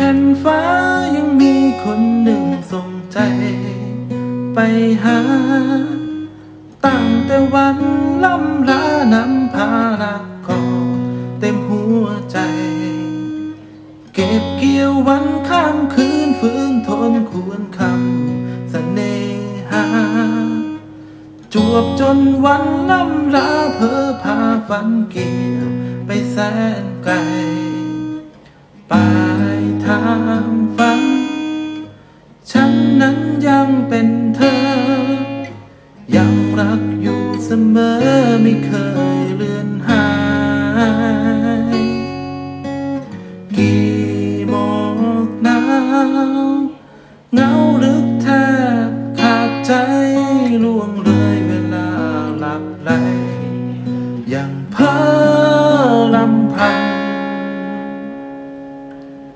แผ่นฟ้ายังมีคนหนึ่งส่งใจ ไปหา ตั้งแต่วันล่ำลานำพารักก็เต็มหัวใจ เก็บเกี่ยววันข้ามคืนฝืนทนควรคำเสน่หา จวบจนวันล่ำลาเพอพาฝันเกี่ยวไปแสนไกลปลา ยทางฝันฉันนั้นยังเป็นเธอ ยังรักอยู่เสมอไม่เคยเลือนหาย กี่โมงหนาวเงาลึกแทบขาดใจล่วงเลยเวลาหลับไหลยังเพ้อลำพัง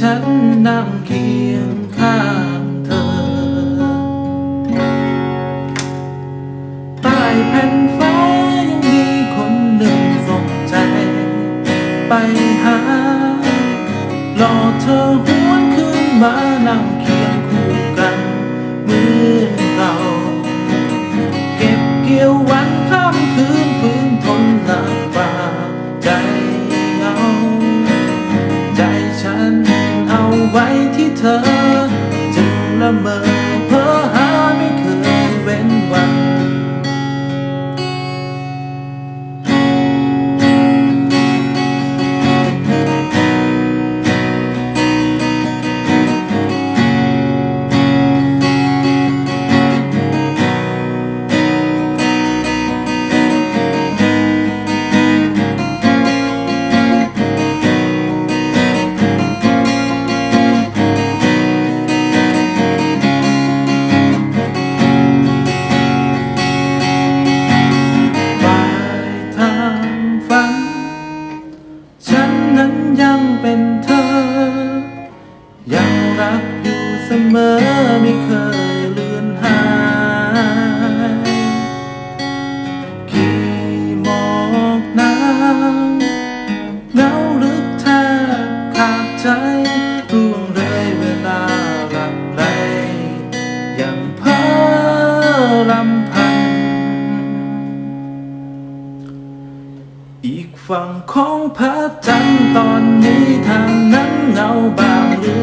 ฉันนั่งเคียงข้างเธอ ใต้แผ่นฟ้ายังมีคนหนึ่งส่งใจ ไปหา ไว้ที่เธอจึงละเมอ ไม่เคยเลือนหายกี่หมอกนาวเหงาลึกแทบขาดใจร่วงเลยเวลาหลับไหลยังเพ้อลำพังอีกฝั่งของพระจันทร์ตอนนี้ทางนั้นเงาบางหรื